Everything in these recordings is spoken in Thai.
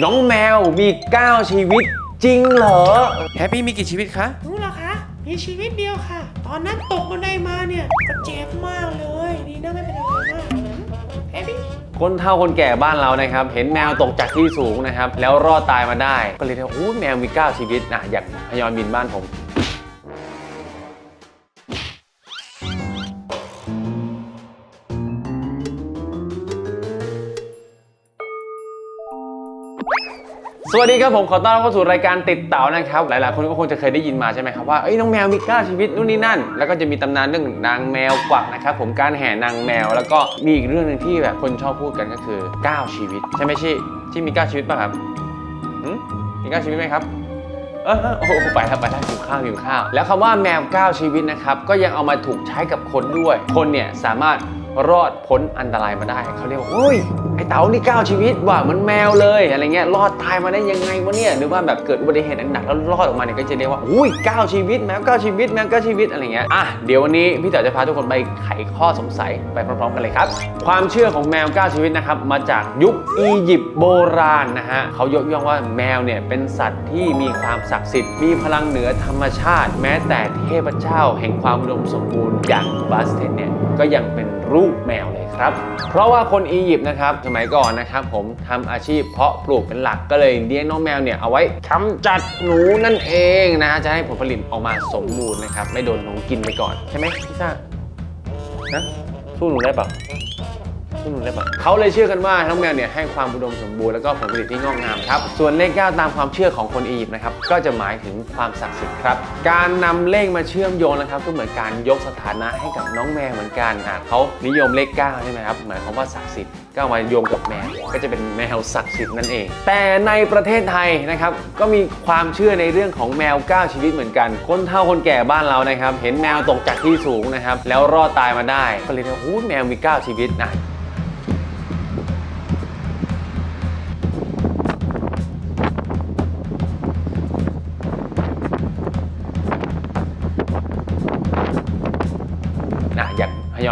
น้องแมวมี 9 ชีวิตจริงเหรอ แฮปปี้มีกี่ชีวิตคะ รู้เหรอคะ มีชีวิตเดียวค่ะ ตอนนั้นตกบันไดมาเนี่ยก็เจ็บมากเลยดีนะไม่เป็นอะไรมากเฮ้ยพี่คนเฒ่าคนแก่บ้านเรานะครับ เห็นแมวตกจากที่สูงนะครับ แล้วรอดตายมาได้ ก็เลยเรียกว่าโอ้แมวมี 9 ชีวิตนะอยากพยอนบินบ้านผม สวัสดีครับผมขอต้อนรับเข้าสู่รายการติดเต่านะครับ หลาย ๆ คนก็คงจะเคยได้ยินมาใช่ไหมครับว่าเอ้ยน้องแมวมี9ชีวิตนู่นนี่นั่น แล้วก็จะมีตำนานเรื่องนางแมวกวักนะครับผมการแห่นางแมว แล้วก็มีอีกเรื่องหนึ่งที่แบบคนชอบพูดกันก็คือ9ชีวิต ใช่ไหมชี่ที่มี9ชีวิตป่ะครับหืมมี9ชีวิตไหมครับเออโอ้ไปแล้วไปแล้วหิวข้าวหิวข้าว แล้วคำว่าแมว9ชีวิตนะครับก็ยังเอามาถูกใช้กับคนด้วย คนเนี่ยสามารถ รอดพ้นอันตรายมาได้เขาเรียกว่าโอ้ยไอเต๋านี่9ชีวิตว่ะเหมันแมวเลยอะไรเงี้ยรอดตายมาได้ยังไงวะเนี่ยหรือว่าแบบเกิดอุบัติเหตุหนักแล้วรอดออกมาเนี่ยก็จะเรียกว่าอุ้ย9ชีวิตแมว9ชีวิตแมว9ชีวิตอะไรเงี้ยอะเดี๋ยววันนี้พี่เต๋อจะพาทุกคนไปไขข้อสงสัยไปพร้อมๆกันเลยครับ ความเชื่อของแมว9ชีวิตนะครับมาจากยุคอียิปต์โบราณนะฮะเขายกย่องว่าแมวเนี่ยเป็นสัตว์ที่มีความศักดิ์สิทธิ์มีพลังเหนือธรรมชาติ แม้แต่เทพเจ้า แห่งความอุดมสมบูรณ์อย่างบาสเทนเนี่ยก็ยังเป็นรููกแมวเลยครับ เพราะว่าคนอียิปต์นะครับสมัยก่อนนะครับผมทำอาชีพเพาะปลูกเป็นหลักก็เลยเลี้ยงน้องแมวเนี่ยเอาไว้กำจัดหนูนั่นเองนะฮะจะให้ผลผลิตออกมาสมบูรณ์นะครับไม่โดนหนูกินไปก่อนใช่ไหมพี่ซ่านะสู้หนูได้เปล่าสู้หนูได้ปะเขาเลยเชื่อกันว่าน้องแมวเนี่ยให้ความอุดมสมบูรณ์แล้วก็ผลผลิตที่งอกงามครับ ส่วนเลข9ตามความเชื่อของคนอียิปต์นะครับก็จะหมายถึงความศักดิ์สิทธิ์ครับ การนำเลขมาเชื่อมโยงนะครับก็เหมือนการยกสถานะให้กับน้องแมวเหมือนกันอะเขานิยมเลข9ใช่ไหมครับหมายความว่าศักดิ์สิทธิ์ก็เอามาโยงกับแมวก็จะเป็นแมวศักดิ์สิทธิ์นั่นเอง แต่ในประเทศไทยนะครับก็มีความเชื่อในเรื่องของแมว9ชีวิตเหมือนกัน คนเฒ่าคนแก่บ้านเรานะครับเห็นแมวตกจากที่สูงนะครับแล้วรอดตายมาได้ก็เลยว่าโอ้แมวมี9ชีวิตนะ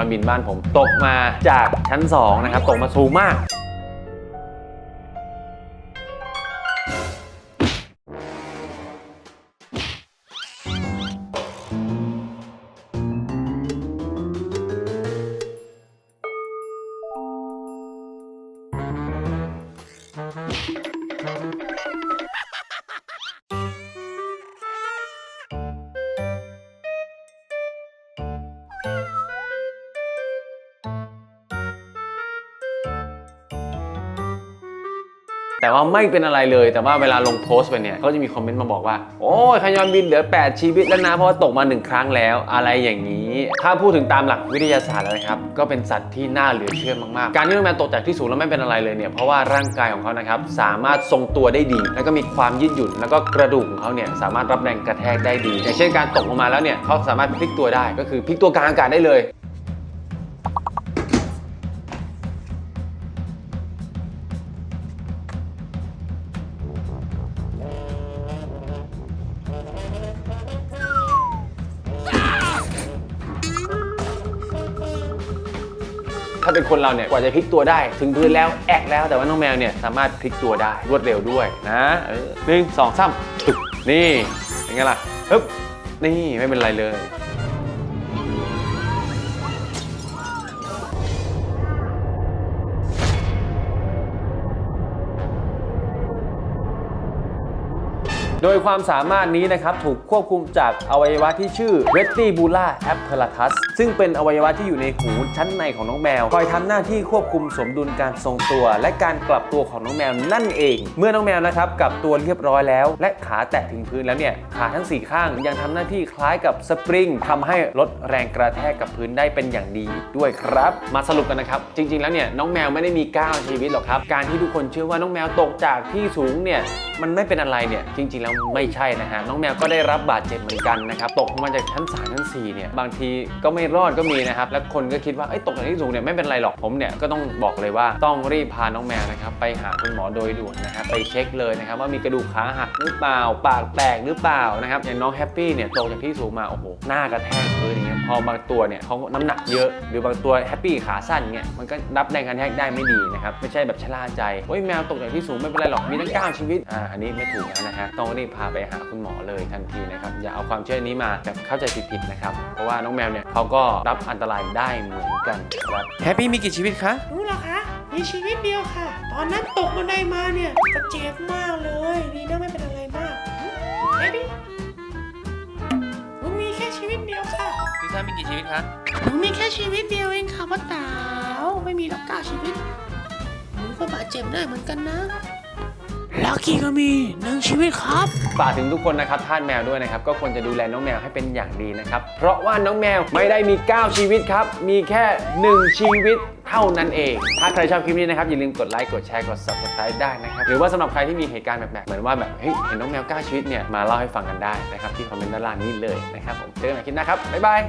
อนบินบ้านผม ตกมาจากชั้น 2 นะครับ ตกมาสูงมาก แต่ว่าไม่เป็นอะไรเลย แต่ว่าเวลาลงโพสต์ไปเนี่ย ก็จะมีคอมเมนต์มาบอกว่า โอ้ยขยอนบินเหลือ 8 ชีวิตแล้วนะ เพราะว่าตกมา 1 ครั้งแล้ว อะไรอย่างนี้ ถ้าพูดถึงตามหลักวิทยาศาสตร์แล้วนะครับ ก็เป็นสัตว์ที่น่าเหลือเชื่อมากๆ การที่น้องแมวตกจากที่สูงแล้วไม่เป็นอะไรเลยเนี่ย เพราะว่าร่างกายของเขานะครับสามารถทรงตัวได้ดี แล้วก็มีความยืดหยุ่น แล้วก็กระดูกของเขาเนี่ยสามารถรับแรงกระแทกได้ดี อย่างเช่นการตกลงมาแล้วเนี่ยเขาสามารถพลิกตัวได้ ก็คือพลิกตัวกลางอากาศได้เลย ถ้าเป็นคนเราเนี่ยกว่าจะพลิกตัวได้ ถึงพื้นแล้วแอกแล้วแต่ว่าน้องแมวเนี่ยสามารถพลิกตัวได้รวดเร็วด้วยนะเออหนึ่งสองสามนี่เป็นไงล่ะฮึบนี่ไม่เป็นไรเลย โดยความสามารถนี้นะครับถูกควบคุมจากอวัยวะที่ชื่อ Vestibular apparatus ซึ่งเป็นอวัยวะที่อยู่ในหูชั้นในของน้องแมว คอยทำหน้าที่ควบคุมสมดุลการทรงตัว และการกลับตัวของน้องแมวนั่นเอง เมื่อน้องแมวนะครับกลับตัวเรียบร้อยแล้ว และขาแตะถึงพื้นแล้วเนี่ยขาทั้ง 4 ข้างยังทำหน้าที่คล้ายกับสปริงทำให้ลดแรงกระแทกกับพื้นได้เป็นอย่างดีอีกด้วยครับ มาสรุปกันนะครับ จริง ๆ แล้วเนี่ยน้องแมวไม่ได้มี9ชีวิตหรอกครับ การที่ทุกคนเชื่อว่าน้องแมวตกจากที่สูงเนี่ยมันไม่เป็นอะไรเนี่ยจริงๆแล้วแล้วไม่ใช่นะฮะน้องแมวก็ได้รับบาดเจ็บเหมือนกันนะครับตกมาจากชั้น3ชั้น4เนี่ยบางทีก็ไม่รอดก็มีนะครับแล้วคนก็คิดว่าเอ้ตกจากที่สูงเนี่ยไม่เป็นไรหรอกผมเนี่ยก็ต้องบอกเลยว่าต้องรีบพาน้องแมวนะครับไปหาคุณหมอโดยด่วนนะครับไปเช็คเลยนะครับว่ามีกระดูกขาหักหรือเปล่าปากแตกหรือเปล่านะครับอย่างน้องแฮปปี้เนี่ยตกจากที่สูงมาโอ้โหหน้ากระแทกพื้นอย่างเงี้ยพอบางตัวเนี่ยเขาน้ำหนักเยอะ หรือบางตัวแฮปปี้ขาสั้นเงี้ยมันก็รับแรงกระแทกได้ไม่ดีนะครับไม่ใช่แบบชะล่าใจโอ้ยแมวตกจากที่สูงไม่เป็นไรหรอกมีตั้งเก้าชีวิตอ่าอันนี้ไม่ถูกนะฮะต้องรีบพาไปหาคุณหมอเลยทันทีนะครับอย่าเอาความเชื่อนี้มาแบบเข้าใจผิดๆนะครับเพราะว่าน้องแมวเนี่ยเขาก็รับอันตรายได้เหมือนกันครับแฮปปี้มีกี่ชีวิตคะรู้เหรอคะมีชีวิตเดียวค่ะ ตอนนั้นตกบันไดมาเนี่ยก็เจ็บมากเลยดีนะไม่เป็นอะไรมากเฮ้ยพี่หนูมีแค่ชีวิตเดียวค่ะพี่ซ่ามีกี่ชีวิตคะหนูมีแค่ชีวิตเดียวเองค่ะพ่อเต๋าไม่มีแล้วเก้าชีวิตหนูก็บาดเจ็บได้เหมือนกันนะ ลักกี้ก็มีหนึ่งชีวิตครับ ฝากถึงทุกคนนะครับท่าสแมวด้วยนะครับ ก็ควรจะดูแลน้องแมวให้เป็นอย่างดีนะครับ เพราะว่าน้องแมวไม่ได้มี 9 ชีวิตครับ มีแค่ 1 ชีวิตเท่านั้นเอง ถ้าใครชอบคลิปนี้นะครับ อย่าลืมกดไลค์กดแชร์กด subscribe ได้นะครับ หรือว่าสำหรับใครที่มีเหตุการณ์แบบๆเหมือนว่าแบบเฮ้ยเห็นน้องแมว 9 ชีวิตเนี่ยมาเล่าให้ฟังกันได้นะครับที่คอมเมนต์ด้านล่างนี้เลยนะครับผมเจอกันใหม่คลิปหน้าครับบ๊ายบาย